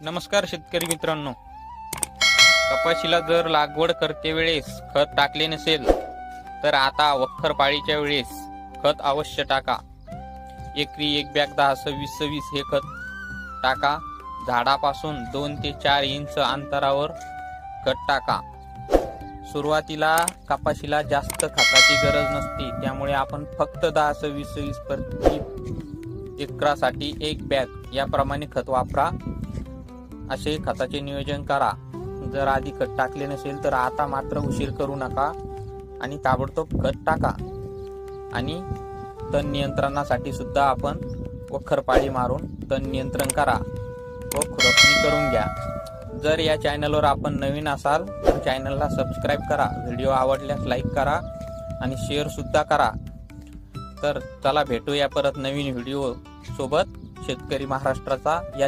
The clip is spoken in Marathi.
नमस्कार शेतकरी मित्रांनो. कपाशीला जर लागवड करते वेळेस खत टाकले नसेल तर आता वखर पाळीच्या वेळेस खत अवश्य टाका. एकरी एक बॅग दहा सव्वीस सव्वीस हे खत टाका. झाडापासून दोन ते चार इंच अंतरावर खत टाका. सुरुवातीला कपाशीला जास्त खताची गरज नसते त्यामुळे आपण फक्त दहा सव्वीस सव्वीस प्रति एकरासाठी एक बॅग याप्रमाणे खत वापरा. असे खताचे नियोजन करा. जर आधी खत टाकले नसेल तर आता मात्र उशीर करू नका आणि ताबडतोब खत टाका. आणि तण नियंत्रणासाठी सुद्धा आपण वखरपाळी मारून तण नियंत्रण करा व खुरपणी करून घ्या. जर या चॅनलवर आपण नवीन असाल तर चॅनलला सबस्क्राईब करा. व्हिडिओ आवडल्यास लाईक करा आणि शेअरसुद्धा करा. तर चला भेटूया परत नवीन व्हिडिओ सोबत. शेतकरी महाराष्ट्राचा या